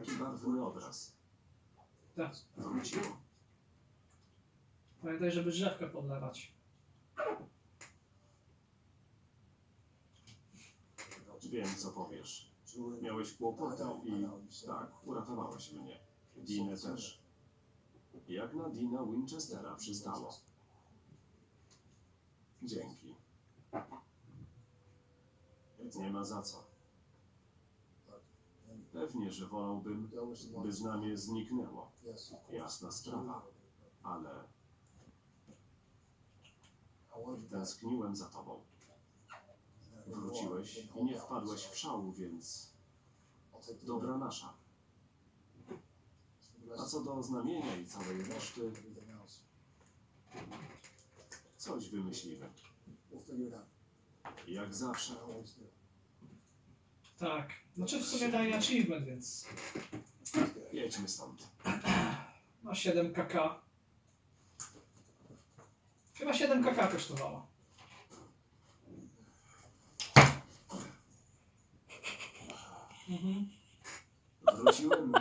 Taki barwny obraz. Tak. Wróciło. Pamiętaj, żeby drzewkę podlewać. Wiem, co powiesz. Miałeś kłopoty i tak, uratowałeś mnie. Dinę też. Jak na Dina Winchestera przystało. Dzięki. Nie ma za co. Pewnie, że wolałbym, by znamie zniknęło. Jasna sprawa. Ale tęskniłem za tobą. Wróciłeś i nie wpadłeś w szału, więc dobra nasza. A co do znamienia i całej reszty, coś wymyślimy. Jak zawsze. Tak. Znaczy w sumie daje achievement, więc Jedźmy stąd. ma 7 kk. Chyba 7 kk kosztowała. Mhm. Wróciłem